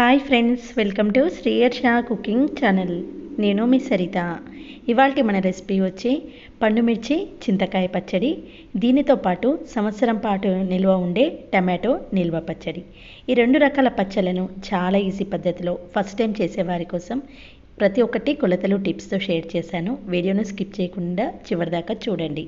Hi friends welcome to Sriyarsha cooking channel నేను మీ సరిత. ఇవాళ మన రెసిపీ వచ్చి పండుమిర్చి చింతకాయ పచ్చడి దీనితో పాటు సంవత్సరం పాటు నిల్వ ఉండే టమాటో నిల్వ పచ్చడి. ఈ రెండు రకాల పచ్చలను చాలా ఈజీ పద్ధతిలో ఫస్ట్ టైం చేసేవారి కోసం ప్రతి ఒక్కటి కొలతలు టిప్స్తో షేర్ చేశాను. వీడియోను స్కిప్ చేయకుండా చివరిదాకా చూడండి.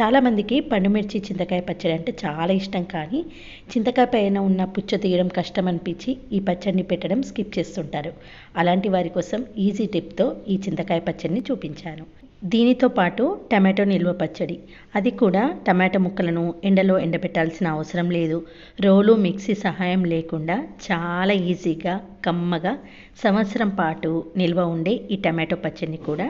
చాలామందికి పండుమిర్చి చింతకాయ పచ్చడి అంటే చాలా ఇష్టం కానీ చింతకాయ పైన ఉన్న పుచ్చ తీయడం కష్టం అనిపించి ఈ పచ్చడిని పెట్టడం స్కిప్ చేస్తుంటారు. అలాంటి వారి కోసం ఈజీ టిప్తో ఈ చింతకాయ పచ్చడిని చూపించాను. దీనితో పాటు టమాటో నిల్వ పచ్చడి. అది కూడా టమాటో ముక్కలను ఎండలో ఎండబెట్టాల్సిన అవసరం లేదు. రోలు మిక్సీ సహాయం లేకుండా చాలా ఈజీగా కమ్మగా సంవత్సరం పాటు నిల్వ ఉండే ఈ టమాటో పచ్చడిని కూడా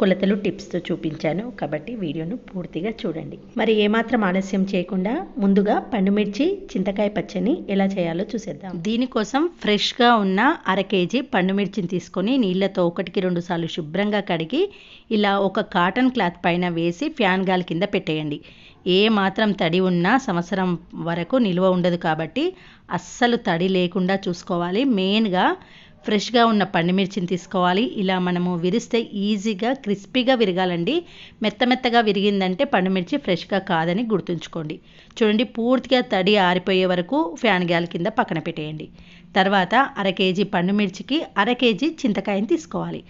కొలతలు టిప్స్తో చూపించాను. కాబట్టి వీడియోను పూర్తిగా చూడండి. మరి ఏమాత్రం ఆలస్యం చేయకుండా ముందుగా పండుమిర్చి చింతకాయ పచ్చని ఎలా చేయాలో చూసేద్దాం. దీనికోసం ఫ్రెష్గా ఉన్న అర కేజీ పండుమిర్చిని తీసుకొని నీళ్ళతో ఒకటికి రెండు సార్లు శుభ్రంగా కడిగి ఇలా ఒక కాటన్ క్లాత్ పైన వేసి ఫ్యాన్ గాలి కింద పెట్టేయండి. ఏ మాత్రం తడి ఉన్నా సంవత్సరం వరకు నిల్వ ఉండదు కాబట్టి అస్సలు తడి లేకుండా చూసుకోవాలి. మెయిన్గా ఫ్రెష్గా ఉన్న పండుమిర్చిని తీసుకోవాలి. ఇలా మనము విరిస్తే ఈజీగా క్రిస్పీగా విరగాలండి. మెత్త మెత్తగా విరిగిందంటే పండుమిర్చి ఫ్రెష్గా కాదని గుర్తుంచుకోండి. చూడండి పూర్తిగా తడి ఆరిపోయే వరకు ఫ్యాన్ గ్యాల్ కింద పక్కన పెట్టేయండి. తర్వాత అర కేజీ పండుమిర్చికి అర కేజీ చింతకాయని తీసుకోవాలి.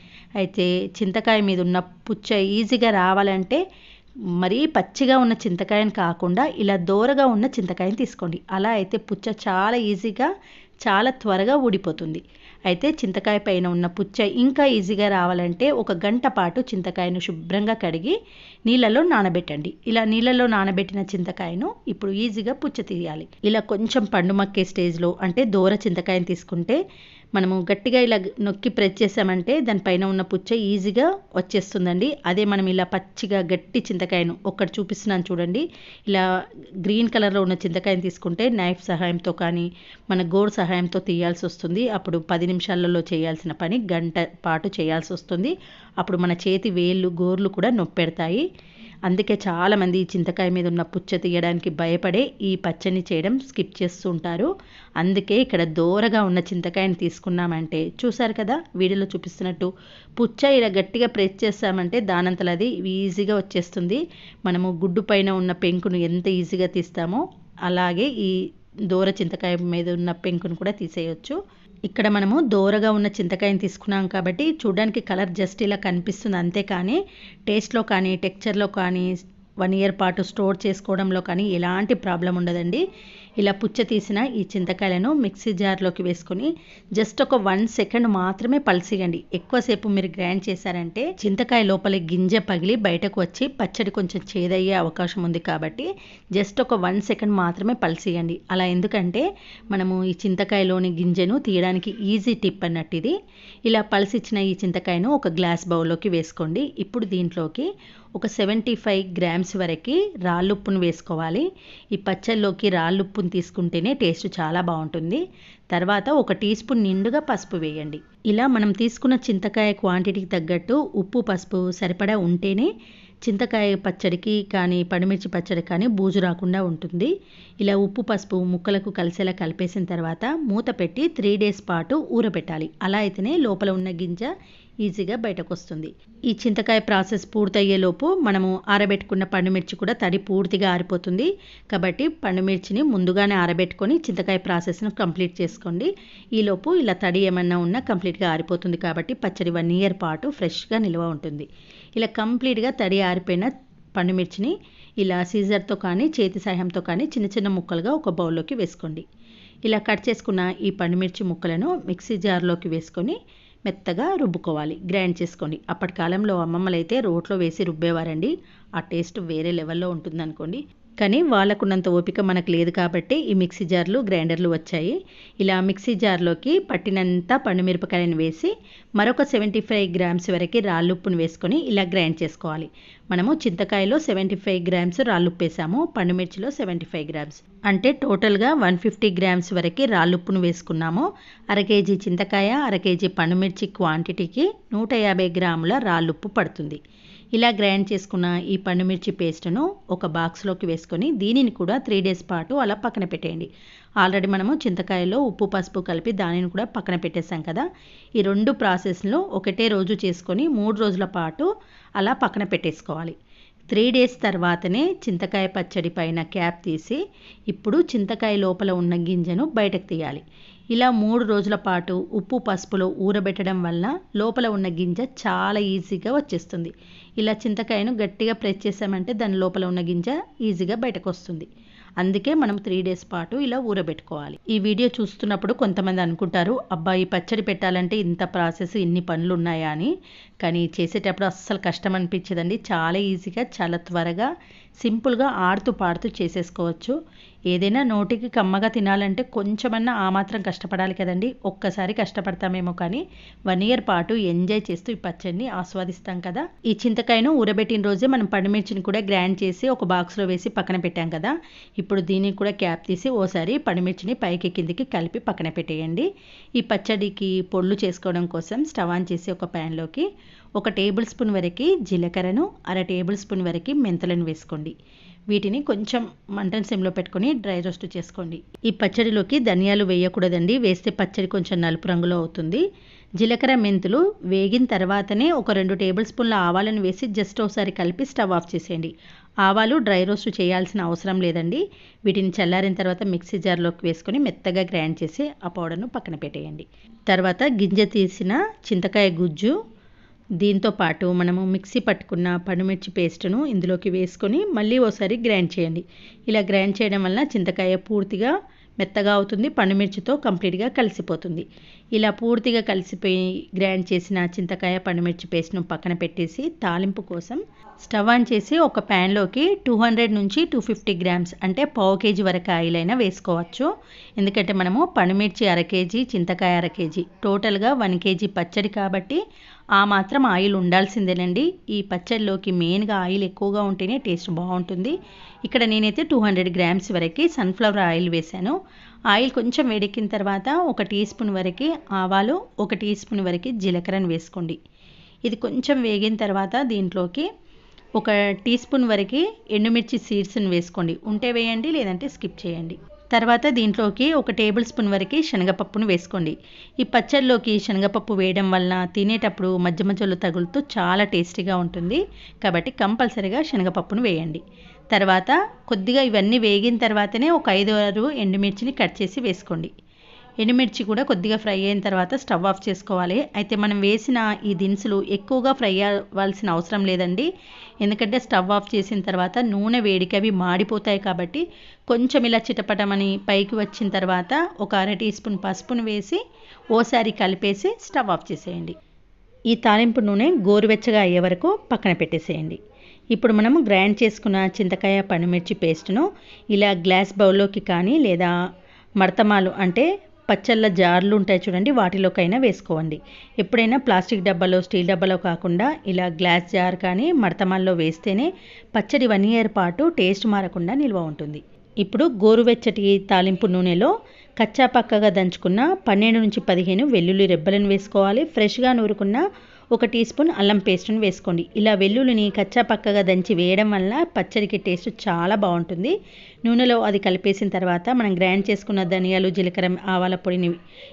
అయితే చింతకాయ మీద ఉన్న పుచ్చ ఈజీగా రావాలంటే మరీ పచ్చిగా ఉన్న చింతకాయని కాకుండా ఇలా దోరగా ఉన్న చింతకాయని తీసుకోండి. అలా అయితే పుచ్చ చాలా ఈజీగా చాలా త్వరగా ఊడిపోతుంది. అయితే చింతకాయ పైన ఉన్న పుచ్చ ఇంకా ఈజీగా రావాలంటే ఒక గంట పాటు చింతకాయను శుభ్రంగా కడిగి నీళ్ళలో నానబెట్టండి. ఇలా నీళ్ళలో నానబెట్టిన చింతకాయను ఇప్పుడు ఈజీగా పుచ్చ తీయాలి. ఇలా కొంచెం పండు మక్కే స్టేజ్లో అంటే దూర చింతకాయను తీసుకుంటే మనము గట్టిగా ఇలా నొక్కి ప్రెస్ చేసామంటే దానిపైన ఉన్న పుచ్చ ఈజీగా వచ్చేస్తుందండి. అదే మనం ఇలా పచ్చిగా గట్టి చింతకాయను ఒక్కటి చూపిస్తున్నాను చూడండి. ఇలా గ్రీన్ కలర్లో ఉన్న చింతకాయను తీసుకుంటే నైఫ్ సహాయంతో కానీ మన గోర్ సహాయంతో తీయాల్సి వస్తుంది. అప్పుడు పది నిమిషాలలో చేయాల్సిన పని గంట పాటు చేయాల్సి వస్తుంది. అప్పుడు మన చేతి వేళ్ళు గోర్లు కూడా నొప్పెడతాయి. అందుకే చాలామంది ఈ చింతకాయ మీద ఉన్న పుచ్చ తీయడానికి భయపడే ఈ పచ్చని చేయడం స్కిప్ చేస్తూ ఉంటారు. అందుకే ఇక్కడ దూరగా ఉన్న చింతకాయని తీసుకున్నామంటే చూసారు కదా వీడియోలో చూపిస్తున్నట్టు పుచ్చ ఇలా గట్టిగా ప్రెస్ చేస్తామంటే దానంతలు అది ఈజీగా వచ్చేస్తుంది. మనము గుడ్డు పైన ఉన్న పెంకును ఎంత ఈజీగా తీస్తామో అలాగే ఈ దూర చింతకాయ మీద ఉన్న పెంకును కూడా తీసేయచ్చు. ఇక్కడ మనము దోరగా ఉన్న చింతకాయని తీసుకున్నాం కాబట్టి చూడడానికి కలర్ జస్ట్ ఇలా కనిపిస్తుంది అంతే కానీ టేస్ట్లో కానీ టెక్చర్లో కానీ వన్ ఇయర్ పాటు స్టోర్ చేసుకోవడంలో కానీ ఎలాంటి ప్రాబ్లం ఉండదండి. ఇలా పుచ్చ తీసిన ఈ చింతకాయలను మిక్సీ జార్లోకి వేసుకొని జస్ట్ ఒక వన్ సెకండ్ మాత్రమే పల్సియండి. ఎక్కువసేపు మీరు గ్రైండ్ చేశారంటే చింతకాయ లోపల గింజ పగిలి బయటకు వచ్చి పచ్చడి కొంచెం చేదయ్యే అవకాశం ఉంది కాబట్టి జస్ట్ ఒక వన్ సెకండ్ మాత్రమే పలసియండి. అలా ఎందుకంటే మనము ఈ చింతకాయలోని గింజను తీయడానికి ఈజీ టిప్ అన్నట్టు ఇది. ఇలా పలసిచ్చిన ఈ చింతకాయను ఒక గ్లాస్ బౌల్లోకి వేసుకోండి. ఇప్పుడు దీంట్లోకి ఒక సెవెంటీ ఫైవ్ గ్రామ్స్ వరకు రాళ్ళుప్పును వేసుకోవాలి. ఈ పచ్చళ్ళలోకి స్పూన్ తీసుకుంటేనే టేస్ట్ చాలా బాగుంటుంది. తర్వాత ఒక టీ స్పూన్ నిండుగా పసుపు వేయండి. ఇలా మనం తీసుకున్న చింతకాయ క్వాంటిటీకి తగ్గట్టు ఉప్పు పసుపు సరిపడా ఉంటేనే చింతకాయ పచ్చడికి కానీ పడిమిర్చి పచ్చడి కానీ బూజు రాకుండా ఉంటుంది. ఇలా ఉప్పు పసుపు ముక్కలకు కలిసేలా కలిపేసిన తర్వాత మూత పెట్టి త్రీ డేస్ పాటు ఊరబెట్టాలి. అలా అయితేనే లోపల ఉన్న గింజ ఈజీగా బయటకు వస్తుంది ఈ చింతకాయ ప్రాసెస్ పూర్తయ్యేలోపు మనము ఆరబెట్టుకున్న పండుమిర్చి కూడా తడి పూర్తిగా ఆరిపోతుంది. కాబట్టి పండుమిర్చిని ముందుగానే ఆరబెట్టుకొని చింతకాయ ప్రాసెస్ను కంప్లీట్ చేసుకోండి. ఈలోపు ఇలా తడి ఏమన్నా ఉన్నా కంప్లీట్గా ఆరిపోతుంది కాబట్టి పచ్చడి వన్ ఇయర్ పాటు ఫ్రెష్గా నిల్వ ఉంటుంది. ఇలా కంప్లీట్గా తడి ఆరిపోయిన పండుమిర్చిని ఇలా సీజర్తో కానీ చేతి సహాయంతో కానీ చిన్న చిన్న ముక్కలుగా ఒక బౌల్లోకి వేసుకోండి. ఇలా కట్ చేసుకున్న ఈ పండుమిర్చి ముక్కలను మిక్సీ జార్లోకి వేసుకొని మెత్తగా రుబ్బుకోవాలి. గ్రైండ్ చేసుకోండి. అప్పటి కాలంలో అమ్మమ్మలు అయితే రోట్లో వేసి రుబ్బేవారండి. ఆ టేస్ట్ వేరే లెవెల్లో ఉంటుందనుకోండి. కానీ వాళ్ళకున్నంత ఓపిక మనకు లేదు కాబట్టి ఈ మిక్సీ జార్లు గ్రైండర్లు వచ్చాయి. ఇలా మిక్సీ జార్లోకి పట్టినంత పండుమిరపకాయలను వేసి మరొక సెవెంటీ ఫైవ్ గ్రామ్స్ వరకు రాళ్ళుప్పును వేసుకొని ఇలా గ్రైండ్ చేసుకోవాలి. మనము చింతకాయలో సెవెంటీ ఫైవ్ గ్రామ్స్ రాళ్ళుప్పు వేసాము. పండుమిర్చిలో సెవెంటీ ఫైవ్ గ్రామ్స్. అంటే టోటల్గా వన్ ఫిఫ్టీ గ్రామ్స్ వరకు రాళ్ళుప్పును వేసుకున్నాము. అర కేజీ చింతకాయ అర కేజీ పండుమిర్చి క్వాంటిటీకి నూట యాభై గ్రాముల రాళ్ళుప్పు పడుతుంది. ఇలా గ్రైండ్ చేసుకున్న ఈ పండుమిర్చి పేస్ట్ను ఒక బాక్స్లోకి వేసుకొని దీనిని కూడా త్రీ డేస్ పాటు అలా పక్కన పెట్టేయండి. ఆల్రెడీ మనము చింతకాయలో ఉప్పు పసుపు కలిపి దానిని కూడా పక్కన పెట్టేసాం కదా. ఈ రెండు ప్రాసెస్లో ఒకటే రోజు చేసుకొని మూడు రోజుల పాటు అలా పక్కన పెట్టేసుకోవాలి. త్రీ డేస్ తర్వాతనే చింతకాయ పచ్చడి పైన క్యాప్ తీసి ఇప్పుడు చింతకాయ లోపల ఉన్న గింజను బయటకు తీయాలి. ఇలా మూడు రోజుల పాటు ఉప్పు పసుపులో ఊరబెట్టడం వల్ల లోపల ఉన్న గింజ చాలా ఈజీగా వచ్చేస్తుంది. ఇలా చింతకాయను గట్టిగా ప్రెస్ చేసామంటే దాని లోపల ఉన్న గింజ ఈజీగా బయటకు వస్తుంది అందుకే మనం త్రీ డేస్ పాటు ఇలా ఊరబెట్టుకోవాలి. ఈ వీడియో చూస్తున్నప్పుడు కొంతమంది అనుకుంటారు అబ్బాయి పచ్చడి పెట్టాలంటే ఇంత ప్రాసెస్ ఇన్ని పనులు ఉన్నాయా అని. కానీ చేసేటప్పుడు అస్సలు కష్టం అనిపించదండి. చాలా ఈజీగా చాలా త్వరగా సింపుల్గా ఆడుతూ పాడుతూ చేసేసుకోవచ్చు. ఏదైనా నోటికి కమ్మగా తినాలంటే కొంచెమన్నా ఆ మాత్రం కష్టపడాలి కదండి. ఒక్కసారి కష్టపడతామేమో కానీ వన్ ఇయర్ పాటు ఎంజాయ్ చేస్తూ ఈ పచ్చడిని ఆస్వాదిస్తాం కదా. ఈ చింతకాయను ఊరబెట్టిన రోజే మనం పండుమిర్చిని కూడా గ్రైండ్ చేసి ఒక బాక్స్లో వేసి పక్కన పెట్టాం కదా. ఇప్పుడు దీనికి కూడా క్యాప్ తీసి ఓసారి పండుమిర్చిని పైకి కిందికి కలిపి పక్కన పెట్టేయండి. ఈ పచ్చడికి పొళ్ళు చేసుకోవడం కోసం స్టవ్ ఆన్ చేసి ఒక ప్యాన్లోకి ఒక టేబుల్ స్పూన్ వరకు జీలకర్రను అర టేబుల్ స్పూన్ వరకు మెంతులను వేసుకోండి. వీటిని కొంచెం మంటన్ సిమ్లో పెట్టుకొని డ్రై రోస్ట్ చేసుకోండి. ఈ పచ్చడిలోకి ధనియాలు వేయకూడదండి. వేస్తే పచ్చడి కొంచెం నలుపు రంగులో అవుతుంది. జీలకర్ర మెంతులు వేగిన తర్వాతనే ఒక రెండు టేబుల్ స్పూన్ల ఆవాలను వేసి జస్ట్ ఒకసారి కలిపి స్టవ్ ఆఫ్ చేసేయండి. ఆవాలు డ్రై రోస్ట్ చేయాల్సిన అవసరం లేదండి. వీటిని చల్లారిన తర్వాత మిక్సీ జార్లోకి వేసుకొని మెత్తగా గ్రైండ్ చేసి ఆ పౌడర్ను పక్కన పెట్టేయండి. తర్వాత గింజ తీసిన చింతకాయ గుజ్జు దీంతో పాటు మనము మిక్సీ పట్టుకున్న పండుమిర్చి పేస్ట్ను ఇందులోకి వేసుకొని మళ్ళీ ఓసారి గ్రైండ్ చేయండి. ఇలా గ్రైండ్ చేయడం వలన చింతకాయ పూర్తిగా మెత్తగా అవుతుంది పండుమిర్చితో కంప్లీట్గా కలిసిపోతుంది. ఇలా పూర్తిగా కలిసిపోయి గ్రైండ్ చేసిన చింతకాయ పండుమిర్చి పేస్ట్ను పక్కన పెట్టేసి తాలింపు కోసం స్టవ్ ఆన్ చేసి ఒక ప్యాన్లోకి టూ హండ్రెడ్ నుంచి టూ ఫిఫ్టీ గ్రామ్స్ అంటే పావు కేజీ వరకు ఆయిల్ అయినా వేసుకోవచ్చు. ఎందుకంటే మనము పండుమిర్చి అర కేజీ చింతకాయ అర కేజీ టోటల్గా వన్ కేజీ పచ్చడి కాబట్టి ఆ మాత్రం ఆయిల్ ఉండాల్సిందేనండి. ఈ పచ్చడిలోకి మెయిన్గా ఆయిల్ ఎక్కువగా ఉంటేనే టేస్ట్ బాగుంటుంది. ఇక్కడ నేనైతే టూ హండ్రెడ్ గ్రామ్స్ వరకు సన్ఫ్లవర్ ఆయిల్ వేశాను. ఆయిల్ కొంచెం వేడెక్కిన తర్వాత ఒక టీ స్పూన్ వరకు ఆవాలు ఒక టీ స్పూన్ వరకు జీలకర్రను వేసుకోండి. ఇది కొంచెం వేగిన తర్వాత దీంట్లోకి ఒక టీ స్పూన్ వరకు ఎండుమిర్చి సీడ్స్ని వేసుకోండి. ఉంటే వేయండి లేదంటే స్కిప్ చేయండి. తర్వాత దీంట్లోకి ఒక టేబుల్ స్పూన్ వరకు శనగపప్పును వేసుకోండి. ఈ పచ్చడిలోకి శనగపప్పు వేయడం వలన తినేటప్పుడు మధ్య మధ్యలో తగులుతూ చాలా టేస్టీగా ఉంటుంది. కాబట్టి కంపల్సరిగా శనగపప్పును వేయండి. తర్వాత కొద్దిగా ఇవన్నీ వేగిన తర్వాతనే ఒక ఐదు ఆరు ఎండుమిర్చిని కట్ చేసి వేసుకోండి. ఎండుమిర్చి కూడా కొద్దిగా ఫ్రై అయిన తర్వాత స్టవ్ ఆఫ్ చేసుకోవాలి. అయితే మనం వేసిన ఈ దినుసులు ఎక్కువగా ఫ్రై అవ్వాల్సిన అవసరం లేదండి. ఎందుకంటే స్టవ్ ఆఫ్ చేసిన తర్వాత నూనె వేడికి అవి మాడిపోతాయి కాబట్టి కొంచెం ఇలా చిటపటమని పైకి వచ్చిన తర్వాత ఒక అర టీ స్పూన్ పసుపును వేసి ఓసారి కలిపేసి స్టవ్ ఆఫ్ చేసేయండి. ఈ తాలింపు నూనె గోరువెచ్చగా అయ్యే వరకు పక్కన పెట్టేసేయండి. ఇప్పుడు మనము గ్రైండ్ చేసుకున్న చింతకాయ పండుమిర్చి పేస్ట్ను ఇలా గ్లాస్ బౌల్లోకి కానీ లేదా మడతమాలు అంటే పచ్చళ్ళ జార్లు ఉంటాయి చూడండి వాటిలోకైనా వేసుకోండి. ఎప్పుడైనా ప్లాస్టిక్ డబ్బాలో స్టీల్ డబ్బాలో కాకుండా ఇలా గ్లాస్ జార్ కానీ మడతమాల్లో వేస్తేనే పచ్చడి వన్ ఇయర్ పాటు టేస్ట్ మారకుండా నిల్వ ఉంటుంది. ఇప్పుడు గోరువెచ్చటి తాలింపు నూనెలో కచ్చా పక్కగా దంచుకున్న పన్నెండు నుంచి పదిహేను వెల్లుల్లి రెబ్బలను వేసుకోవాలి. ఫ్రెష్గా నూరుకున్న ఒక టీ స్పూన్ అల్లం పేస్ట్ని వేసుకోండి. ఇలా వెల్లుల్లిని కచ్చా పక్కగా దంచి వేయడం వల్ల పచ్చడికి టేస్ట్ చాలా బాగుంటుంది. నూనెలో అది కలిపేసిన తర్వాత మనం గ్రైండ్ చేసుకున్న ధనియాలు జీలకర్ర ఆవాల పొడిని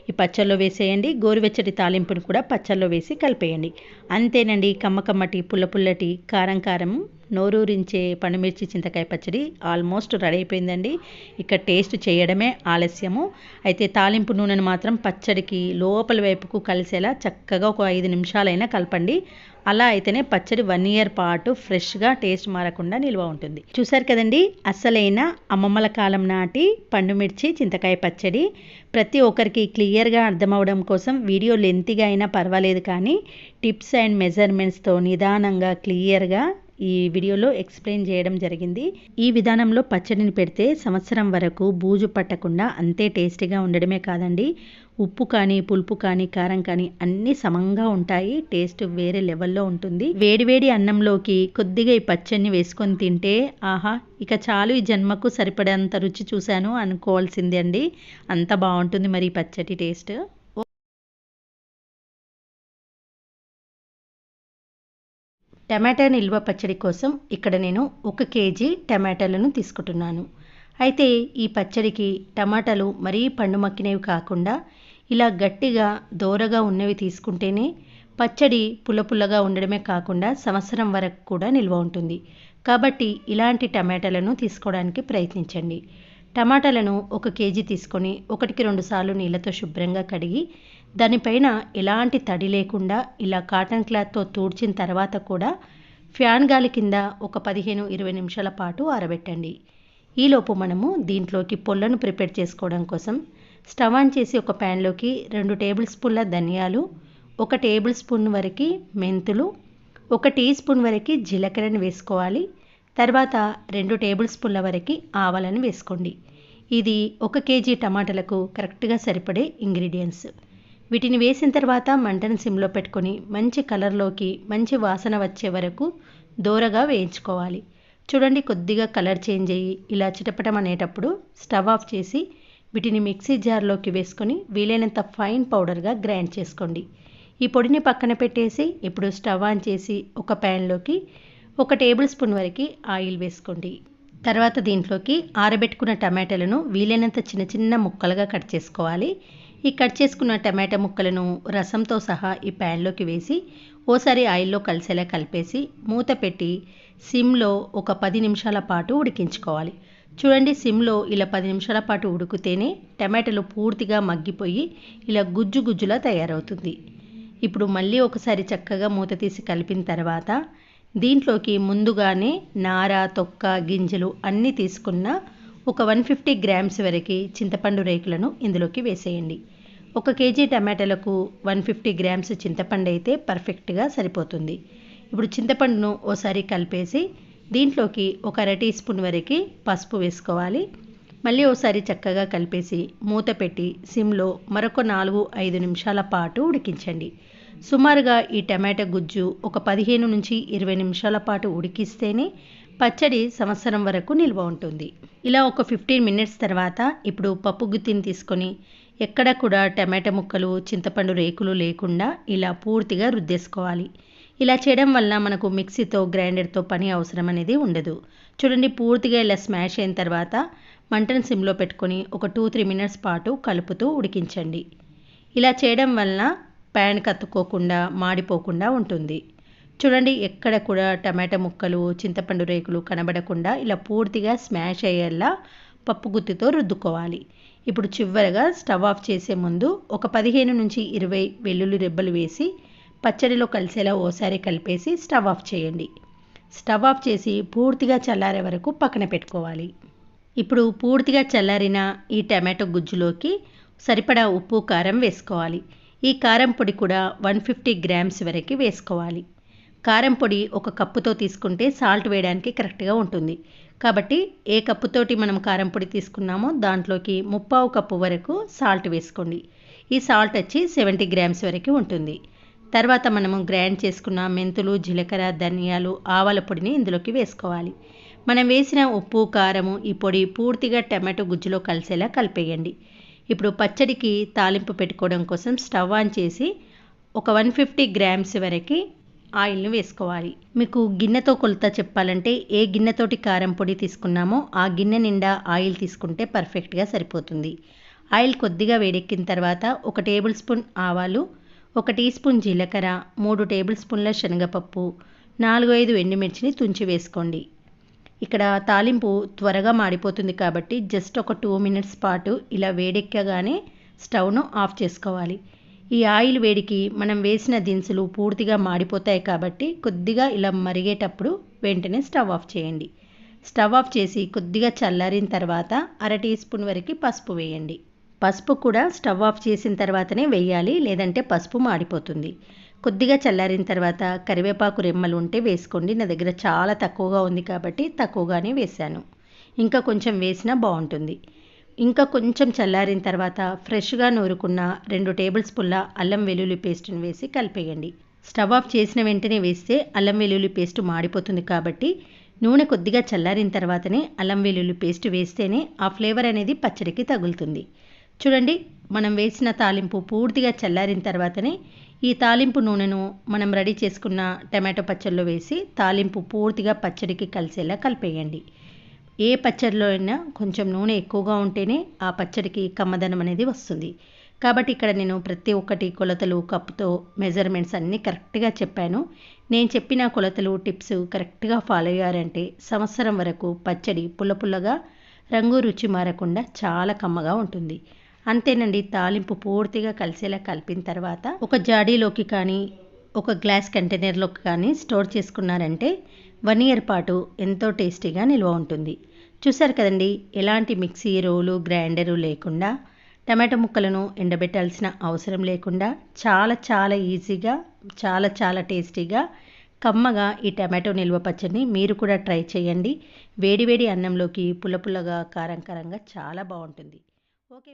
ఈ పచ్చళ్ళలో వేసేయండి. గోరువెచ్చటి తాలింపును కూడా పచ్చళ్ళలో వేసి కలిపేయండి. అంతేనండి. కమ్మ కమ్మటి పుల్ల పుల్లటి కారం కారం. నోరూరించే పండుమిర్చి చింతకాయ పచ్చడి ఆల్మోస్ట్ రెడీ అయిపోయిందండి. ఇక టేస్ట్ చేయడమే ఆలస్యము. అయితే తాలింపు నూనెను మాత్రం పచ్చడికి లోపల వైపుకు కలిసేలా చక్కగా ఒక ఐదు నిమిషాలైనా కలపండి. అలా అయితేనే పచ్చడి వన్ ఇయర్ పాటు ఫ్రెష్గా టేస్ట్ మారకుండా నిల్వ ఉంటుంది. చూసారు కదండి అసలైన అమ్మమ్మల కాలం నాటి పండుమిర్చి చింతకాయ పచ్చడి. ప్రతి ఒక్కరికి క్లియర్గా అర్థమవడం కోసం వీడియో లెంతిగా అయినా పర్వాలేదు కానీ టిప్స్ అండ్ మెజర్మెంట్స్తో నిదానంగా క్లియర్గా ఈ వీడియోలో ఎక్స్ప్లెయిన్ చేయడం జరిగింది. ఈ విధానంలో పచ్చడిని పెడితే సంవత్సరం వరకు బూజు పట్టకుండా అంతే టేస్టీగా ఉండడమే కాదండి. ఉప్పు కానీ పులుపు కానీ కారం కానీ అన్నీ సమంగా ఉంటాయి. టేస్ట్ వేరే లెవెల్లో ఉంటుంది. వేడివేడి అన్నంలోకి కొద్దిగా ఈ పచ్చడిని వేసుకొని తింటే ఆహా ఇక చాలు ఈ జన్మకు సరిపడేంత రుచి చూశాను అనుకోవాల్సిందే అండి. అంత బాగుంటుంది మరి ఈ పచ్చడి టేస్ట్. టమాటా నిల్వ పచ్చడి కోసం ఇక్కడ నేను ఒక కేజీ టమాటాలను తీసుకుంటున్నాను. అయితే ఈ పచ్చడికి టమాటాలు మరీ పండు మక్కినవి కాకుండా ఇలా గట్టిగా దోరగా ఉన్నవి తీసుకుంటేనే పచ్చడి పుల్ల పుల్లగా ఉండడమే కాకుండా సంవత్సరం వరకు కూడా నిల్వ ఉంటుంది. కాబట్టి ఇలాంటి టమాటాలను తీసుకోవడానికి ప్రయత్నించండి. టమాటాలను ఒక కేజీ తీసుకొని ఒకటికి రెండు సార్లు నీళ్ళతో శుభ్రంగా కడిగి దానిపైన ఎలాంటి తడి లేకుండా ఇలా కాటన్ క్లాత్తో తూడ్చిన తర్వాత కూడా ఫ్యాన్ గాలి కింద ఒక పదిహేను ఇరవై నిమిషాల పాటు ఆరబెట్టండి. ఈలోపు మనము దీంట్లోకి పొల్లను ప్రిపేర్ చేసుకోవడం కోసం స్టవ్ ఆన్ చేసి ఒక ప్యాన్లోకి రెండు టేబుల్ స్పూన్ల ధనియాలు ఒక టేబుల్ స్పూన్ వరకు మెంతులు ఒక టీ స్పూన్ వరకు జీలకర్రని వేసుకోవాలి. తర్వాత రెండు టేబుల్ స్పూన్ల వరకు ఆవాలను వేసుకోండి. ఇది ఒక కేజీ టమాటాలకు కరెక్ట్గా సరిపడే ఇంగ్రీడియంట్స్. వీటిని వేసిన తర్వాత మంటను సిమ్లో పెట్టుకొని మంచి కలర్లోకి మంచి వాసన వచ్చే వరకు దూరగా వేయించుకోవాలి. చూడండి కొద్దిగా కలర్ చేంజ్ అయ్యి ఇలా చిటపటం అనేటప్పుడు స్టవ్ ఆఫ్ చేసి వీటిని మిక్సీ జార్లోకి వేసుకొని వీలైనంత ఫైన్ పౌడర్గా గ్రైండ్ చేసుకోండి. ఈ పొడిని పక్కన పెట్టేసి ఇప్పుడు స్టవ్ ఆన్ చేసి ఒక ప్యాన్లోకి ఒక టేబుల్ స్పూన్ వరకు ఆయిల్ వేసుకోండి. తర్వాత దీంట్లోకి ఆరబెట్టుకున్న టమాటాలను వీలైనంత చిన్న చిన్న ముక్కలుగా కట్ చేసుకోవాలి. ఈ కట్ చేసుకున్న టమాటా ముక్కలను రసంతో సహా ఈ ప్యాన్లోకి వేసి ఓసారి ఆయిల్లో కలిసేలా కలిపేసి మూత పెట్టి సిమ్లో ఒక పది నిమిషాల పాటు ఉడికించుకోవాలి. చూడండి సిమ్లో ఇలా పది నిమిషాల పాటు ఉడికితేనే టమాటాలు పూర్తిగా మగ్గిపోయి ఇలా గుజ్జు గుజ్జులా తయారవుతుంది. ఇప్పుడు మళ్ళీ ఒకసారి చక్కగా మూత తీసి కలిపిన తర్వాత దీంట్లోకి ముందుగానే నార తొక్క గింజలు అన్నీ తీసుకున్న ఒక వన్ ఫిఫ్టీ గ్రామ్స్ వరకు చింతపండు రేకులను ఇందులోకి వేసేయండి. ఒక కేజీ టమాటాలకు వన్ ఫిఫ్టీ గ్రామ్స్ చింతపండు అయితే పర్ఫెక్ట్గా సరిపోతుంది. ఇప్పుడు చింతపండును ఓసారి కలిపేసి దీంట్లోకి ఒక అర టీ స్పూన్ వరకు పసుపు వేసుకోవాలి. మళ్ళీ ఓసారి చక్కగా కలిపేసి మూత పెట్టి సిమ్లో మరొక నాలుగు ఐదు నిమిషాల పాటు ఉడికించండి. సుమారుగా ఈ టమాటా గుజ్జు ఒక పదిహేను నుంచి ఇరవై నిమిషాల పాటు ఉడికిస్తేనే పచ్చడి సంవత్సరం వరకు నిల్వ ఉంటుంది. ఇలా ఒక ఫిఫ్టీన్ మినిట్స్ తర్వాత ఇప్పుడు పప్పు గుత్తిని తీసుకొని ఎక్కడ కూడా టమాటా ముక్కలు చింతపండు రేకులు లేకుండా ఇలా పూర్తిగా రుద్దేసుకోవాలి. ఇలా చేయడం వల్ల మనకు మిక్సీతో గ్రైండర్తో పని అవసరం అనేది ఉండదు. చూడండి పూర్తిగా ఇలా స్మాష్ అయిన తర్వాత మంటను సిమ్లో పెట్టుకొని ఒక టూ త్రీ మినిట్స్ పాటు కలుపుతూ ఉడికించండి. ఇలా చేయడం వలన ప్యాన్ కత్తుకోకుండా మాడిపోకుండా ఉంటుంది. చూడండి ఎక్కడ కూడా టమాటా ముక్కలు చింతపండు రేకులు కనబడకుండా ఇలా పూర్తిగా స్మాష్ అయ్యేలా పప్పు గుత్తితో రుద్దుకోవాలి. ఇప్పుడు చివరగా స్టవ్ ఆఫ్ చేసే ముందు ఒక పదిహేను నుంచి ఇరవై వెల్లుల్లి రెబ్బలు వేసి పచ్చడిలో కలిసేలా ఓసారి కలిపేసి స్టవ్ ఆఫ్ చేయండి. స్టవ్ ఆఫ్ చేసి పూర్తిగా చల్లారే వరకు పక్కన పెట్టుకోవాలి. ఇప్పుడు పూర్తిగా చల్లారిన ఈ టమాటో గుజ్జులోకి సరిపడా ఉప్పు కారం వేసుకోవాలి. ఈ కారం పొడి కూడా వన్ ఫిఫ్టీ గ్రామ్స్ వరకు వేసుకోవాలి. కారం పొడి ఒక కప్పుతో తీసుకుంటే సాల్ట్ వేయడానికి కరెక్ట్గా ఉంటుంది. కాబట్టి ఏ కప్పుతోటి మనం కారం పొడి తీసుకున్నామో దాంట్లోకి ముప్పావు కప్పు వరకు సాల్ట్ వేసుకోండి. ఈ సాల్ట్ వచ్చి సెవెంటీ గ్రామ్స్ వరకు ఉంటుంది. తర్వాత మనము గ్రైండ్ చేసుకున్న మెంతులు జీలకర్ర ధనియాలు ఆవాల పొడిని ఇందులోకి వేసుకోవాలి. మనం వేసిన ఉప్పు కారము ఈ పొడి పూర్తిగా టమాటో గుజ్జులో కలిసేలా కలిపేయండి. ఇప్పుడు పచ్చడికి తాలింపు పెట్టుకోవడం కోసం స్టవ్ ఆన్ చేసి ఒక వన్ ఫిఫ్టీ గ్రామ్స్ వరకు ఆయిల్ని వేసుకోవాలి. మీకు గిన్నెతో కొలత చెప్పాలంటే ఏ గిన్నెతోటి కారం పొడి తీసుకున్నామో ఆ గిన్నె నిండా ఆయిల్ తీసుకుంటే పర్ఫెక్ట్గా సరిపోతుంది. ఆయిల్ కొద్దిగా వేడెక్కిన తర్వాత ఒక టేబుల్ స్పూన్ ఆవాలు ఒక టీ స్పూన్ జీలకర్ర మూడు టేబుల్ స్పూన్ల శనగపప్పు నాలుగు ఐదు ఎండుమిర్చిని తుంచి వేసుకోండి. ఇక్కడ తాలింపు త్వరగా మాడిపోతుంది కాబట్టి జస్ట్ ఒక టూ మినిట్స్ పాటు ఇలా వేడెక్కగానే స్టవ్ను ఆఫ్ చేసుకోవాలి. ఈ ఆయిల్ వేడికి మనం వేసిన దినుసులు పూర్తిగా మాడిపోతాయి కాబట్టి కొద్దిగా ఇలా మరిగేటప్పుడు వెంటనే స్టవ్ ఆఫ్ చేయండి. స్టవ్ ఆఫ్ చేసి కొద్దిగా చల్లారిన తర్వాత అర టీ స్పూన్ వరకు పసుపు వేయండి. పసుపు కూడా స్టవ్ ఆఫ్ చేసిన తర్వాతనే వేయాలి లేదంటే పసుపు మాడిపోతుంది. కొద్దిగా చల్లారిన తర్వాత కరివేపాకు రెమ్మలు ఉంటే వేసుకోండి. నా దగ్గర చాలా తక్కువగా ఉంది కాబట్టి తక్కువగానే వేశాను. ఇంకా కొంచెం వేసినా బాగుంటుంది. ఇంకా కొంచెం చల్లారిన తర్వాత ఫ్రెష్గా నూరుకున్న రెండు టేబుల్ స్పూన్ల అల్లం వెల్లుల్లి పేస్ట్ని వేసి కలిపేయండి. స్టవ్ ఆఫ్ చేసిన వెంటనే వేస్తే అల్లం వెల్లుల్లి పేస్ట్ మాడిపోతుంది కాబట్టి నూనె కొద్దిగా చల్లారిన తర్వాతనే అల్లం వెల్లుల్లి పేస్ట్ వేస్తేనే ఆ ఫ్లేవర్ అనేది పచ్చడికి తగులుతుంది. చూడండి మనం వేసిన తాలింపు పూర్తిగా చల్లారిన తర్వాతనే ఈ తాలింపు నూనెను మనం రెడీ చేసుకున్న టమాటో పచ్చడిలో వేసి తాలింపు పూర్తిగా పచ్చడికి కలిసేలా కలిపేయండి. ఏ పచ్చడిలో అయినా కొంచెం నూనె ఎక్కువగా ఉంటేనే ఆ పచ్చడికి కమ్మదనం అనేది వస్తుంది. కాబట్టి ఇక్కడ నేను ప్రతి ఒక్కటి కొలతలు కప్పుతో మెజర్మెంట్స్ అన్నీ కరెక్ట్గా చెప్పాను. నేను చెప్పిన కొలతలు టిప్స్ కరెక్ట్గా ఫాలో అయ్యారంటే సంవత్సరం వరకు పచ్చడి పుల్ల పుల్లగా రంగు రుచి మారకుండా చాలా కమ్మగా ఉంటుంది. అంతేనండి తాలింపు పూర్తిగా కలిసేలా కలిపిన తర్వాత ఒక జాడీలోకి కానీ ఒక గ్లాస్ కంటైనర్లోకి కానీ స్టోర్ చేసుకున్నారంటే వన్ ఇయర్ పాటు ఎంతో టేస్టీగా నిల్వ ఉంటుంది. చూసారు కదండి ఎలాంటి మిక్సీ రోలు గ్రైండరు లేకుండా టమాటో ముక్కలను ఎండబెట్టాల్సిన అవసరం లేకుండా చాలా చాలా ఈజీగా చాలా చాలా టేస్టీగా కమ్మగా ఈ టమాటో నిల్వ పచ్చడిని మీరు కూడా ట్రై చేయండి. వేడివేడి అన్నంలోకి పుల్ల పుల్లగా కారం కారంగా చాలా బాగుంటుంది. ఓకే